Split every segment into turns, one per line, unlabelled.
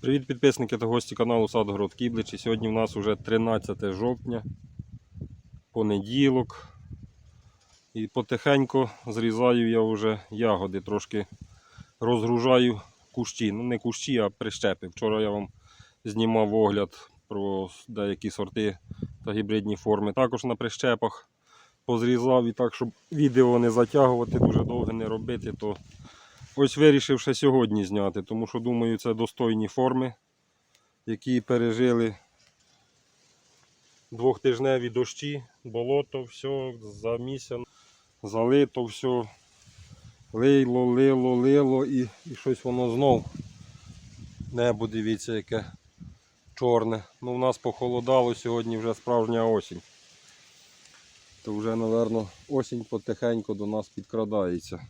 Привіт підписники та гості каналу Садгород Кіблич. І сьогодні в нас вже 13 жовтня, понеділок. І потихеньку зрізаю я вже ягоди, трошки розгружаю кущі. Ну не кущі, а прищепи. Вчора я вам знімав огляд про деякі сорти та гібридні форми. Також на прищепах позрізав і так, щоб відео не затягувати, дуже довго не робити, то Ось вирішив ще сьогодні зняти, тому що думаю, це достойні форми, які пережили двохтижневі дощі, болото, все, за місяць залито все, лило, лило, лило і, і щось воно знов. Небо дивіться, яке чорне. Ну, в нас похолодало сьогодні вже справжня осінь. То вже, мабуть, осінь потихеньку до нас підкрадається.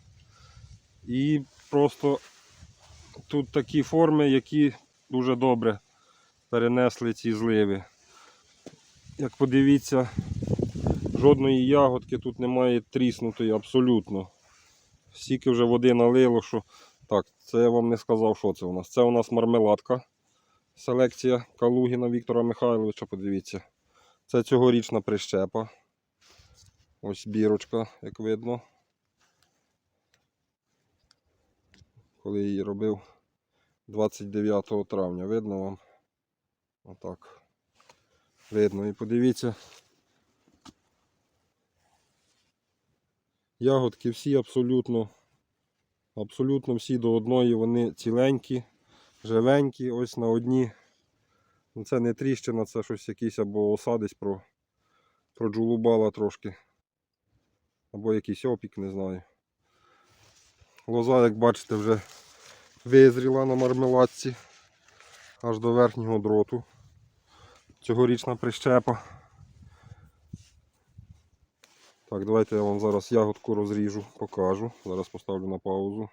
І просто тут такі форми, які дуже добре перенесли ці зливи. Як подивіться, жодної ягодки тут немає тріснутої абсолютно. Стільки вже води налило, що. Так, це я вам не сказав, що це у нас. Це у нас мармеладка. Селекція Калугіна Віктора Михайловича, подивіться. Це цьогорічна прищепа. Ось бірочка, як видно. Коли її робив 29 травня. Видно вам? Отак. Видно. І подивіться. Ягодки всі абсолютно, абсолютно всі до одної, вони ціленькі, живенькі, ось на одні. Ну, Це не тріщина, це щось якийсь або осадись про, проджулубала трошки. Або якийсь опік, не знаю. Лоза, як бачите, вже визріла на мармеладці аж до верхнього дроту. Цьогорічна прищепа. Так, давайте я вам зараз ягодку розріжу, покажу. Зараз поставлю на паузу.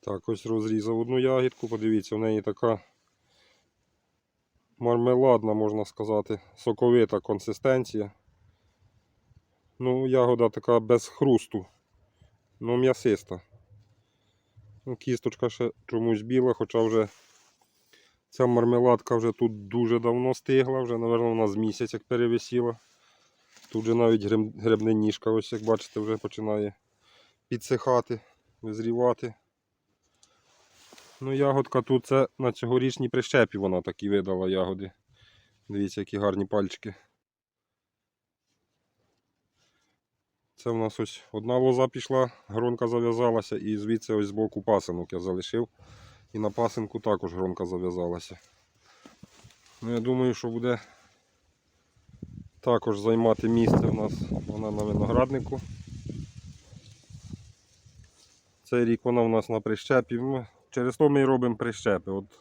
Так, ось розрізав одну ягідку, подивіться, в неї така мармеладна, можна сказати, соковита консистенція. Ну, ягода така без хрусту. Ну, м'ясиста. Ну, Кісточка ще чомусь біла, хоча вже ця мармеладка вже тут дуже давно стигла, вже, мабуть, вона з місяць як перевисіла. Тут же навіть гриб- грибна ніжка, ось як бачите, вже починає підсихати, визрівати. Ну, ягодка тут це на цьогорічній прищепі вона такі видала ягоди. Дивіться, які гарні пальчики. Це в нас ось одна лоза пішла, гронка зав'язалася і звідси ось з боку пасинок я залишив. І на пасинку також гронка зав'язалася. Ну, я думаю, що буде також займати місце в нас вона на винограднику. Цей рік вона в нас на прищепі. Через то ми і робимо прищепи. От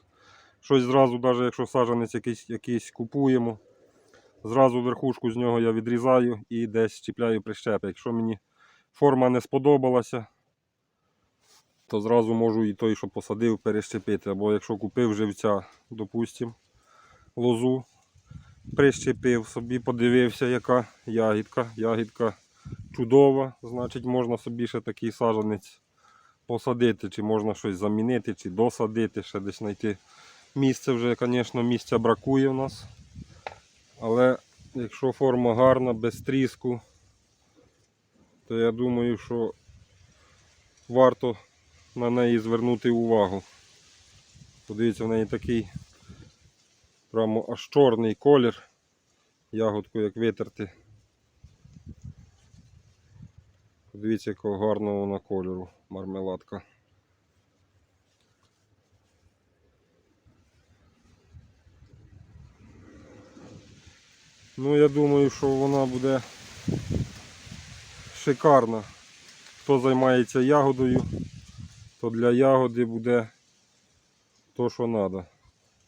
щось зразу, навіть якщо саджанець якийсь, якийсь купуємо, Зразу верхушку з нього я відрізаю і десь чіпляю прищепи. Якщо мені форма не сподобалася, то зразу можу і той, що посадив, перещепити. Або якщо купив живця, допустим, лозу, прищепив собі, подивився, яка ягідка. Ягідка чудова, значить можна собі ще такий саджанець посадити, чи можна щось замінити, чи досадити, ще десь знайти місце вже, звісно, місця бракує у нас. Але якщо форма гарна, без тріску, то я думаю, що варто на неї звернути увагу. Подивіться, в неї такий прямо аж чорний колір. Ягодку як витерти. Подивіться, якого гарного вона кольору мармеладка. Ну, я думаю, що вона буде шикарна. Хто займається ягодою, то для ягоди буде то, що треба.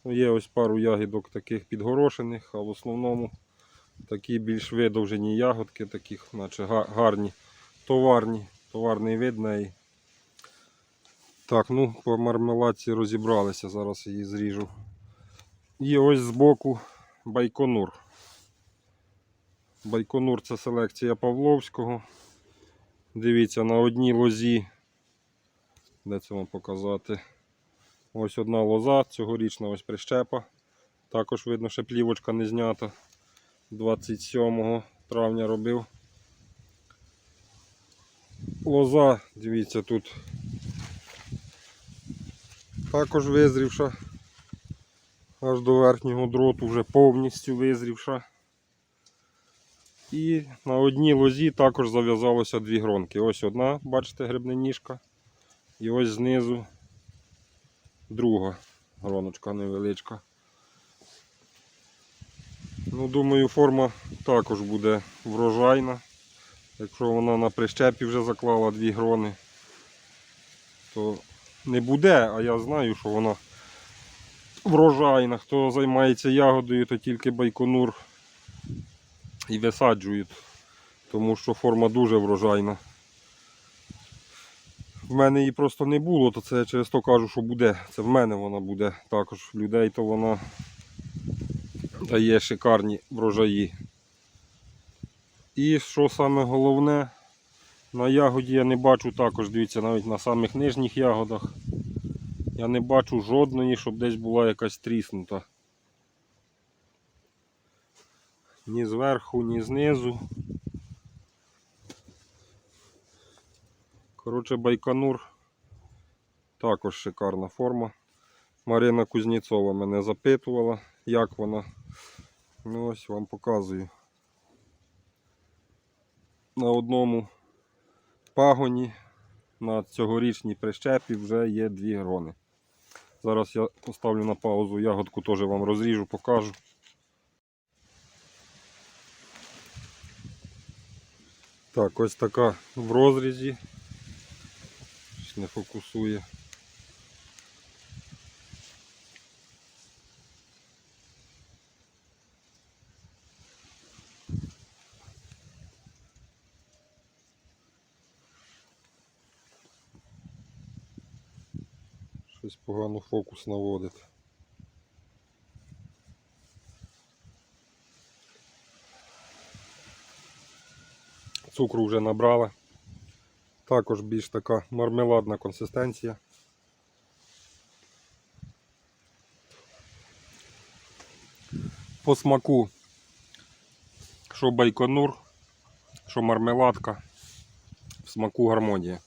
Ну, є ось пару ягідок таких підгорошених, а в основному такі більш видовжені ягодки, таких, наче гарні, товарні, товарний вид неї. Так, ну по мармеладці розібралися, зараз її зріжу. І ось збоку байконур. Байконур це селекція Павловського. Дивіться, на одній лозі, де це вам показати? Ось одна лоза, цьогорічна ось прищепа. Також видно, що плівочка не знята. 27 травня робив. Лоза, дивіться, тут також визрівша. Аж до верхнього дроту вже повністю визрівша. І на одній лозі також зав'язалося дві гронки. Ось одна, бачите, грибна ніжка. І ось знизу друга гроночка невеличка. Ну, думаю, форма також буде врожайна. Якщо вона на прищепі вже заклала дві грони, то не буде, а я знаю, що вона врожайна. Хто займається ягодою, то тільки байконур і висаджують, тому що форма дуже врожайна. В мене її просто не було, то це я через то кажу, що буде. Це в мене вона буде. Також в людей то вона дає шикарні врожаї. І що саме головне, на ягоді я не бачу також, дивіться, навіть на самих нижніх ягодах. Я не бачу жодної, щоб десь була якась тріснута. Ні зверху, ні знизу. Коротше, Байконур також шикарна форма. Марина Кузнєцова мене запитувала, як вона. Ну ось вам показую. На одному пагоні на цьогорічній прищепі вже є дві грони. Зараз я поставлю на паузу, ягодку теж вам розріжу, покажу. Так, ось така в розрізі. Не фокусує. Щось погано фокус наводить. Цукру вже набрала. Також більш така мармеладна консистенція. По смаку, що байконур, що мармеладка, в смаку гармонія.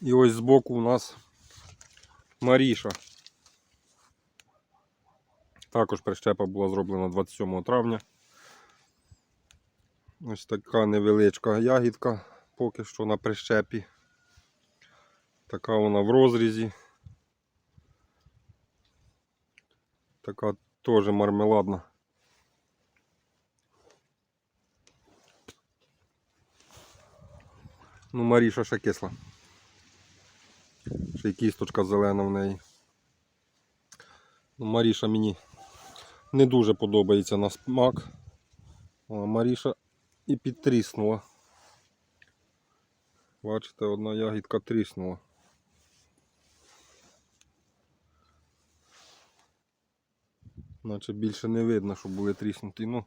І ось збоку у нас Маріша. Також прищепа була зроблена 27 травня. Ось така невеличка ягідка поки що на прищепі. Така вона в розрізі. Така теж мармеладна. Ну, Маріша ще кисла. Ще й кісточка зелена в неї. Ну, Маріша мені не дуже подобається на смак. Маріша і підтріснула. Бачите, одна ягідка тріснула. Наче більше не видно, що були тріснуті. Ну,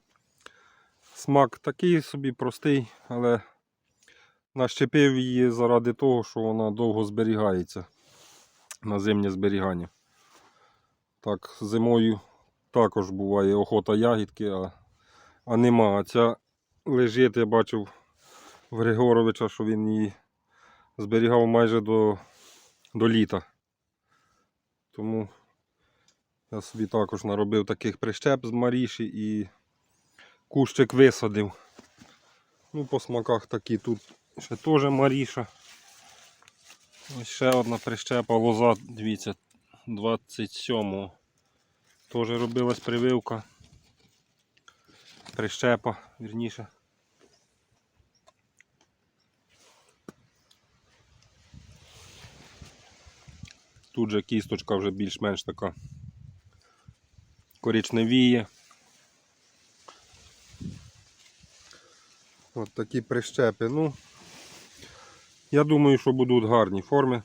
смак такий собі простий, але нащепив її заради того, що вона довго зберігається на зимнє зберігання. Так, зимою також буває охота ягідки, а, а нема. А ця лежить, я бачив в Григоровича, що він її зберігав майже до, до літа. Тому я собі також наробив таких прищеп з Маріші і кущик висадив. Ну, по смаках такі тут ще теж Маріша. Ось ще одна прищепа лоза, дивіться, 27-го. Теж робилась прививка. Прищепа, вірніше. Тут же кісточка вже більш-менш така коричневіє. От такі прищепи. Ну, я думаю, що будуть гарні форми.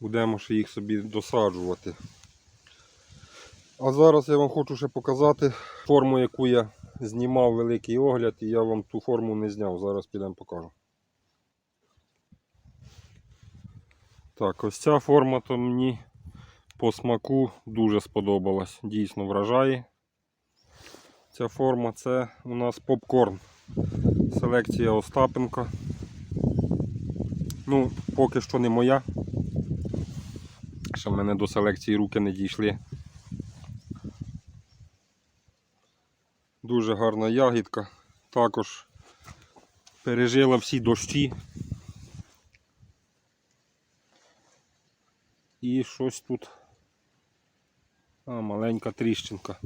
Будемо ще їх собі досаджувати. А зараз я вам хочу ще показати форму, яку я знімав великий огляд і я вам ту форму не зняв. Зараз підемо покажу. Так, ось ця форма то мені по смаку дуже сподобалась. Дійсно вражає. Ця форма це у нас попкорн. Селекція Остапенка. Ну, поки що не моя. Ще в мене до селекції руки не дійшли. Дуже гарна ягідка. Також пережила всі дощі. І щось тут. А, маленька тріщинка.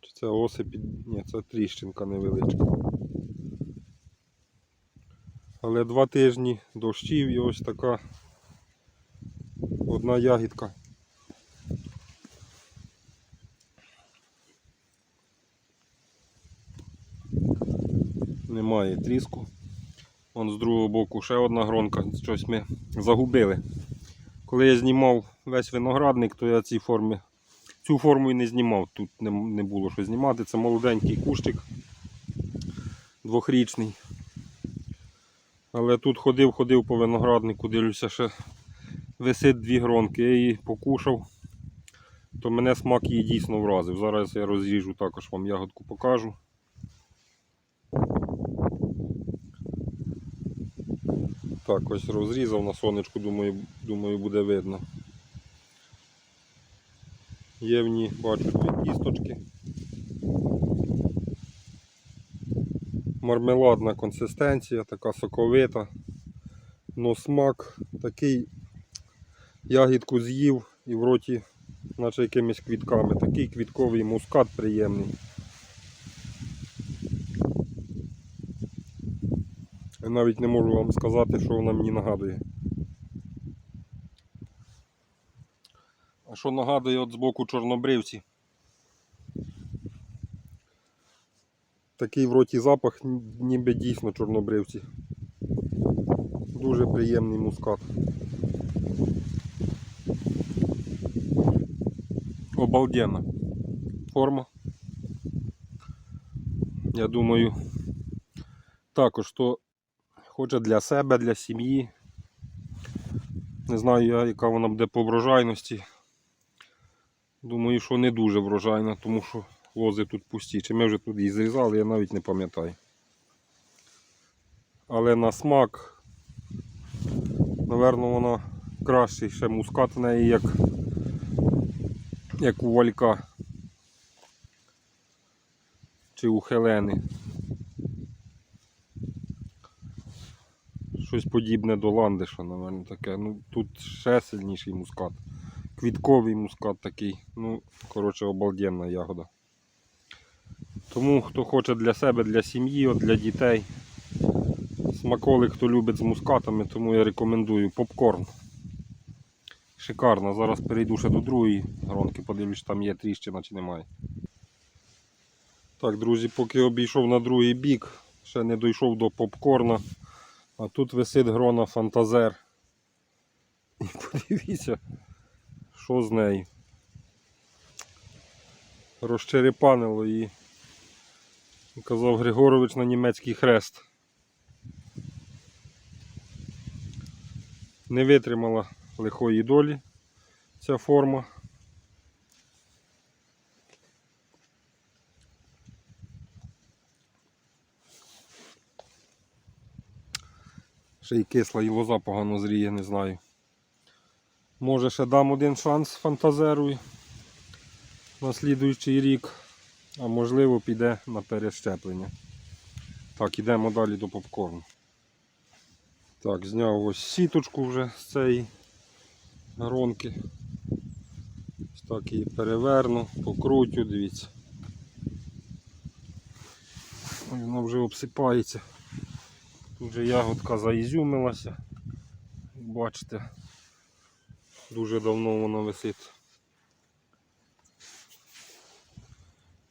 Чи це осип? Ні, це тріщинка невеличка. Але два тижні дощів і ось така одна ягідка. Немає тріску. Вон з другого боку ще одна гронка. Щось ми загубили. Коли я знімав весь виноградник, то я цій формі, цю форму і не знімав. Тут не, не було що знімати. Це молоденький кущик двохрічний. Але тут ходив, ходив по винограднику, дивлюся, ще висить дві гронки. Я її покушав, то мене смак її дійсно вразив. Зараз я розріжу також вам ягодку покажу. Так, ось розрізав на сонечку, думаю, думаю буде видно. Є в ній, бачу, дві кісточки. Мармеладна консистенція, така соковита. Но смак такий ягідку з'їв і в роті, наче якимись квітками. Такий квітковий мускат приємний. Навіть не можу вам сказати, що вона мені нагадує. А що нагадує от збоку чорнобривці? Такий в роті запах, ніби дійсно чорнобривці. Дуже приємний мускат. Обалденна форма. Я думаю, також то хоче для себе, для сім'ї. Не знаю яка вона буде по врожайності. Думаю, що не дуже врожайна, тому що лози тут пусті. Чи ми вже тут її зрізали, я навіть не пам'ятаю. Але на смак, напевно, вона кращий ще мускат в неї, як, як у валька. Чи у Хелени. Щось подібне до ландиша, напевно, таке. Ну, тут ще сильніший мускат. Квітковий мускат такий. Ну, коротше, обалденна ягода. Тому хто хоче для себе, для сім'ї, для дітей. Смаколик, хто любить з мускатами, тому я рекомендую попкорн. Шикарно. Зараз перейду ще до другої гронки, подивлюсь, там є тріщина чи немає. Так, друзі, поки обійшов на другий бік, ще не дійшов до попкорна. А тут висить грона фантазер. І подивіться, що з нею. Розчерепанило її. Казав Григорович на німецький хрест. Не витримала лихої долі ця форма. Ще й кисла і лоза погано зріє, не знаю. Може ще дам один шанс фантазеру на слідуючий рік, а можливо піде на перещеплення. Так, ідемо далі до попкорну. Так, зняв ось сіточку вже з цієї гронки. Ось так її переверну, покрутю, дивіться. Вона вже обсипається. Тут вже ягодка заізюмилася. Бачите, дуже давно вона висить.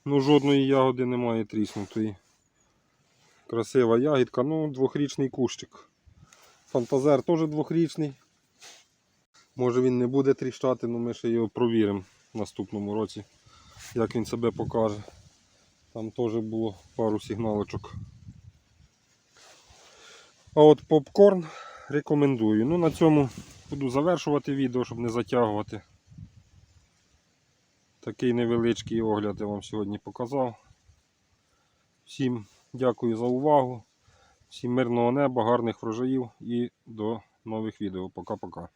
Ну, жодної ягоди немає тріснутої. Красива ягідка, ну, двохрічний кущик. Фантазер теж двохрічний. Може він не буде тріщати, але ми ще його провіримо в наступному році, як він себе покаже. Там теж було пару сигналочок. А от попкорн рекомендую. Ну на цьому буду завершувати відео, щоб не затягувати. Такий невеличкий огляд я вам сьогодні показав. Всім дякую за увагу. Всім мирного неба, гарних врожаїв і до нових відео. Пока-пока.